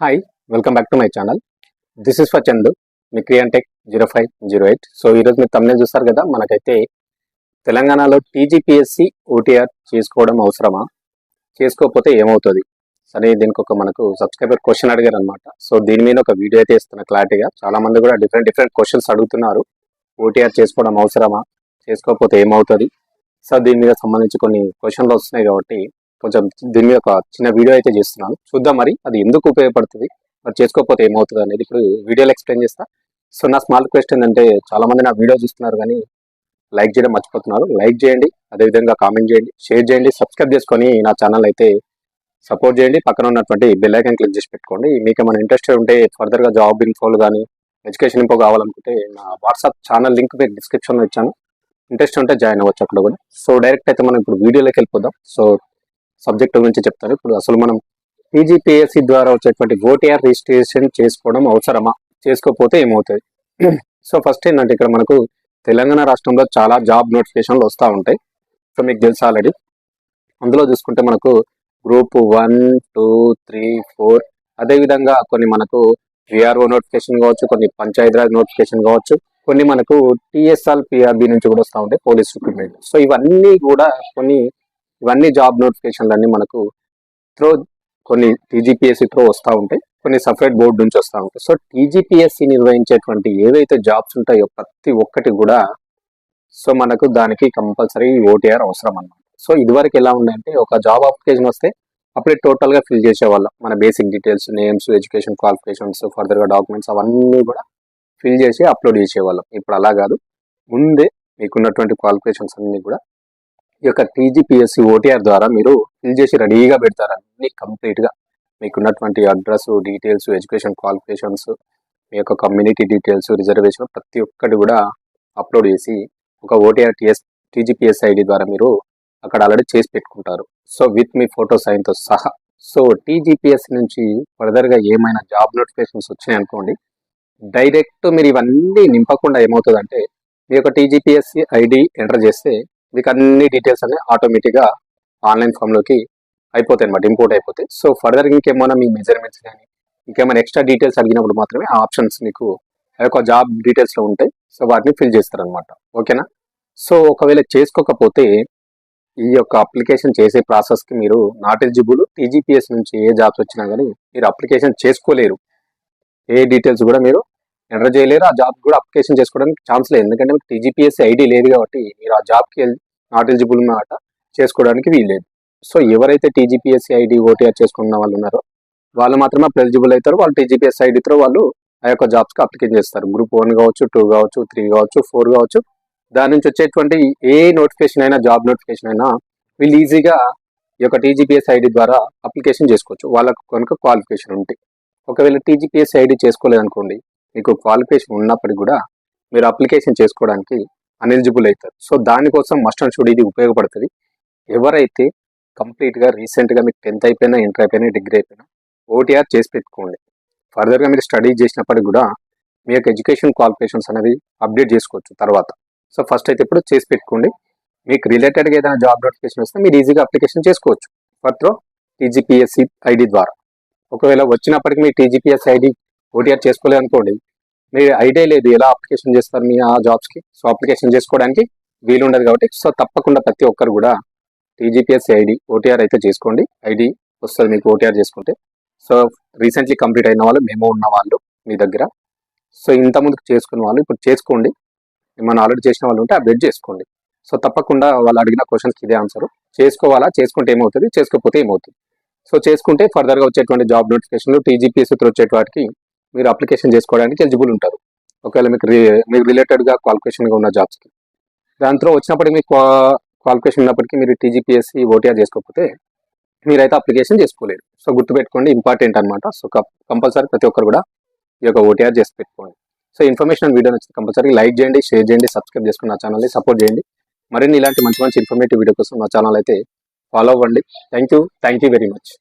Hi welcome back to my channel this is for Chandu me క్రియాంటెక్ zero five zero eight so ఈరోజు మీరు తమిళ చూస్తారు కదా మనకైతే తెలంగాణలో టీజీపీఎస్సి ఓటీఆర్ చేసుకోవడం అవసరమా? చేసుకోకపోతే ఏమవుతుంది? సరే దీనికి ఒక మనకు సబ్స్క్రైబర్ క్వశ్చన్ అడిగారు అనమాట సో దీని మీద ఒక వీడియో అయితే ఇస్తున్న క్లారిటీగా చాలా మంది కూడా డిఫరెంట్ డిఫరెంట్ క్వశ్చన్స్ అడుగుతున్నారు. ఓటీఆర్ చేసుకోవడం అవసరమా? చేసుకోకపోతే ఏమవుతుంది? సో దీని మీద సంబంధించి కొన్ని క్వశ్చన్లు వస్తున్నాయి కాబట్టి కొంచెం దీని మీద ఒక చిన్న వీడియో అయితే చేస్తున్నాను. చూద్దాం మరి అది ఎందుకు ఉపయోగపడుతుంది మరి చేసుకోకపోతే ఏమవుతుంది అనేది ఇప్పుడు వీడియోలో ఎక్స్ప్లెయిన్ చేస్తా. సో నా స్మాల్ క్వశ్చన్ ఏంటంటే చాలా మంది నా వీడియో చూస్తున్నారు కానీ లైక్ చేయడం మర్చిపోతున్నారు. లైక్ చేయండి అదేవిధంగా కామెంట్ చేయండి షేర్ చేయండి సబ్స్క్రైబ్ చేసుకొని నా ఛానల్ అయితే సపోర్ట్ చేయండి. పక్కన ఉన్నటువంటి బెల్ ఐకాన్ క్లిక్ చేసి పెట్టుకోండి. మీకు ఏమైనా ఇంట్రెస్ట్ ఉంటే ఫర్దర్గా జాబ్ ఇన్ఫోలు కానీ ఎడ్యుకేషన్ ఇంపో కావాలనుకుంటే నా వాట్సాప్ ఛానల్ లింక్ మీకు డిస్క్రిప్షన్లో ఇచ్చాను. ఇంట్రెస్ట్ ఉంటే జాయిన్ అవ్వచ్చు అక్కడ కూడా. సో డైరెక్ట్ అయితే మనం ఇప్పుడు వీడియోలోకి వెళ్ళిపోదాం. సో సబ్జెక్టు గురించి చెప్తాను ఇప్పుడు అసలు మనం పీజీపీఎస్సీ ద్వారా వచ్చేటువంటి ఓటీఆర్ రిజిస్ట్రేషన్ చేసుకోవడం అవసరమా? చేసుకోకపోతే ఏమవుతుంది? సో ఫస్ట్ ఏంటంటే ఇక్కడ మనకు తెలంగాణ రాష్ట్రంలో చాలా జాబ్ నోటిఫికేషన్లు వస్తూ ఉంటాయి. సో మీకు తెలుసు ఆల్రెడీ అందులో చూసుకుంటే మనకు group one two three four అదేవిధంగా కొన్ని మనకు విఆర్ఓ నోటిఫికేషన్ కావచ్చు కొన్ని పంచాయతీరాజ్ నోటిఫికేషన్ కావచ్చు కొన్ని మనకు టీఎస్ఆర్ పిఆర్బి నుంచి కూడా వస్తూ ఉంటాయి పోలీస్ రిక్రూట్మెంట్ సో ఇవన్నీ కూడా కొన్ని ఇవన్నీ జాబ్ నోటిఫికేషన్లు అన్ని మనకు త్రో కొన్ని టీజీపీఎస్సీ త్రో వస్తూ ఉంటాయి. కొన్ని సపరేట్ బోర్డు నుంచి వస్తూ ఉంటాయి. సో టీజీపీఎస్సీ నిర్వహించేటువంటి ఏవైతే జాబ్స్ ఉంటాయో ప్రతి ఒక్కటి కూడా సో మనకు దానికి కంపల్సరీ ఓటీఆర్ అవసరం అన్నమాట. సో ఇదివరకు ఎలా ఉందంటే ఒక జాబ్ అప్లికేషన్ వస్తే అప్పుడే టోటల్గా ఫిల్ చేసేవాళ్ళం. మన basic details names education qualifications ఫర్దర్గా డాక్యుమెంట్స్ అవన్నీ కూడా ఫిల్ చేసి అప్లోడ్ చేసేవాళ్ళం. ఇప్పుడు అలా కాదు. ముందే మీకున్నటువంటి క్వాలిఫికేషన్స్ అన్నీ కూడా యొక్క టీజీపీఎస్సీ ఓటీఆర్ ద్వారా మీరు ఫిల్ చేసి రెడీగా పెడతారు అన్ని కంప్లీట్గా మీకున్నటువంటి అడ్రస్ డీటెయిల్స్ ఎడ్యుకేషన్ క్వాలిఫికేషన్స్ మీ యొక్క కమ్యూనిటీ డీటెయిల్స్ రిజర్వేషన్ ప్రతి ఒక్కటి కూడా అప్లోడ్ చేసి ఒక ఓటీఆర్ టీఎస్ టీజీపీఎస్ ఐడి ద్వారా మీరు అక్కడ ఆల్రెడీ చేసి పెట్టుకుంటారు. సో విత్ మీ ఫోటో సైన్తో సహా. సో టీజీపీఎస్ నుంచి ఫర్దర్గా ఏమైనా జాబ్ నోటిఫికేషన్స్ వచ్చినాయి అనుకోండి డైరెక్ట్ మీరు ఇవన్నీ నింపకుండా ఏమవుతుందంటే మీ యొక్క టీజీపీఎస్సి ఐడి ఎంటర్ చేస్తే మీకు అన్ని డీటెయిల్స్ అనేవి ఆటోమేటిక్గా ఆన్లైన్ ఫామ్లోకి అయిపోతాయి అనమాట ఇంపోర్ట్ అయిపోతాయి. సో ఫర్దర్ ఇంకేమైనా మీ మెజర్మెంట్స్ కానీ ఇంకేమైనా ఎక్స్ట్రా డీటెయిల్స్ అడిగినప్పుడు మాత్రమే ఆ ఆప్షన్స్ మీకు యొక్క జాబ్ డీటెయిల్స్లో ఉంటాయి. సో వాటిని ఫిల్ చేస్తారనమాట ఓకేనా సో ఒకవేళ చేసుకోకపోతే ఈ యొక్క అప్లికేషన్ చేసే ప్రాసెస్కి మీరు నాట్ ఎలిజిబుల్ టీజీపీఎస్ నుంచి ఏ జాబ్స్ వచ్చినా కానీ మీరు అప్లికేషన్ చేసుకోలేరు. ఏ డీటెయిల్స్ కూడా మీరు ఎంటర్ చేయలేరు. ఆ జాబ్ కూడా అప్లికేషన్ చేసుకోవడానికి ఛాన్స్ లేదు. ఎందుకంటే మీకు టీజీపీఎస్సీ ఐడి లేదు కాబట్టి మీరు ఆ జాబ్కి నాట్ ఎలిజిబుల్ ఉన్నమాట చేసుకోవడానికి వీల్లేదు. సో ఎవరైతే టీజీపీఎస్సీ ఐడి ఓటీఆర్ చేసుకున్న వాళ్ళు ఉన్నారో వాళ్ళు మాత్రమే అప్పుడు ఎలిజిబుల్ అవుతారు. వాళ్ళు టీజీపీఎస్ ఐడితో వాళ్ళు ఆ యొక్క జాబ్స్కి అప్లికేషన్ చేస్తారు. గ్రూప్ వన్ కావచ్చు టూ కావచ్చు త్రీ కావచ్చు ఫోర్ కావచ్చు. దాని నుంచి వచ్చేటువంటి ఏ నోటిఫికేషన్ అయినా జాబ్ నోటిఫికేషన్ అయినా వీళ్ళు ఈజీగా ఈ యొక్క టీజీపీఎస్ ఐడి ద్వారా అప్లికేషన్ చేసుకోవచ్చు. వాళ్ళకు కనుక క్వాలిఫికేషన్ ఉంటే. ఒకవేళ టీజీపీఎస్ ఐడి చేసుకోలేదనుకోండి మీకు క్వాలిఫికేషన్ ఉన్నప్పటికీ కూడా మీరు అప్లికేషన్ చేసుకోవడానికి అన్ఎలిజిబుల్ అవుతారు. సో దానికోసం మస్ట్ అండ్ షుడ్ ఇది ఉపయోగపడుతుంది. ఎవరైతే కంప్లీట్గా రీసెంట్గా మీకు టెన్త్ అయిపోయినా ఇంటర్ అయిపోయినా డిగ్రీ అయిపోయినా ఓటీఆర్ చేసి పెట్టుకోండి. ఫర్దర్గా మీరు స్టడీ చేసినప్పటికి కూడా మీ యొక్క ఎడ్యుకేషన్ క్వాలిఫికేషన్స్ అనేవి అప్డేట్ చేసుకోవచ్చు తర్వాత. సో ఫస్ట్ అయితే ఇప్పుడు చేసి పెట్టుకోండి. మీకు రిలేటెడ్గా ఏదైనా జాబ్ నోటిఫికేషన్ వస్తే మీరు ఈజీగా అప్లికేషన్ చేసుకోవచ్చు. ఫర్త్రో టీజీపీఎస్సీ ఐడి ద్వారా. ఒకవేళ వచ్చినప్పటికీ మీ టీజీపీఎస్ ఐడి ఓటీఆర్ చేసుకోలేదు అనుకోండి మీరు ఐడియా లేదు ఎలా అప్లికేషన్ చేస్తారు మీ ఆ జాబ్స్కి సో అప్లికేషన్ చేసుకోవడానికి వీలు ఉండదు కాబట్టి సో తప్పకుండా ప్రతి ఒక్కరు కూడా టీజీపీఎస్ ఐడి ఓటీఆర్ అయితే చేసుకోండి. ఐడి వస్తుంది మీకు ఓటీఆర్ చేసుకుంటే. సో రీసెంట్లీ కంప్లీట్ అయిన వాళ్ళు మేము ఉన్న వాళ్ళు మీ దగ్గర. సో ఇంత ముందుకు చేసుకున్న వాళ్ళు ఇప్పుడు చేసుకోండి. ఏమైనా ఆల్రెడీ చేసిన వాళ్ళు ఉంటే అప్డేట్ చేసుకోండి. సో తప్పకుండా వాళ్ళు అడిగిన క్వశ్చన్స్కి ఇదే ఆన్సర్ చేసుకోవాలా? చేసుకుంటే ఏమవుతుంది? చేసుకోకపోతే ఏమవుతుంది? సో చేసుకుంటే ఫర్దర్గా వచ్చేటువంటి జాబ్ నోటిఫికేషన్లు టీజీపీఎస్ వచ్చే వాటికి మీరు అప్లికేషన్ చేసుకోవడానికి ఎలిజిబుల్ ఉంటారు. ఒకవేళ మీకు రి- మీకు రిలేటెడ్గా క్వాలిఫికేషన్గా ఉన్న జాబ్స్కి దాంట్లో వచ్చినప్పటికీ మీకు క్వాలిఫికేషన్ ఉన్నప్పటికీ మీరు టీజీపీఎస్సీ ఓటీఆర్ చేసుకోకపోతే మీరైతే అప్లికేషన్ చేసుకోలేరు. సో గుర్తుపెట్టుకోండి ఇంపార్టెంట్ అనమాట సో కంపల్సరీ ప్రతి ఒక్కరు కూడా ఈ యొక్క ఓటీఆర్ చేసి పెట్టుకోండి. సో ఇన్ఫర్మేషన్ వీడియో నచ్చితే కంపల్సరీ లైక్ చేయండి షేర్ చేయండి సబ్స్క్రైబ్ చేసుకుని నా ఛానల్ని సపోర్ట్ చేయండి. మరిన్ని ఇలాంటి మంచి మంచి ఇన్ఫర్మేటివ్ వీడియో కోసం నా ఛానల్ అయితే ఫాలో అవ్వండి. Thank you thank you very much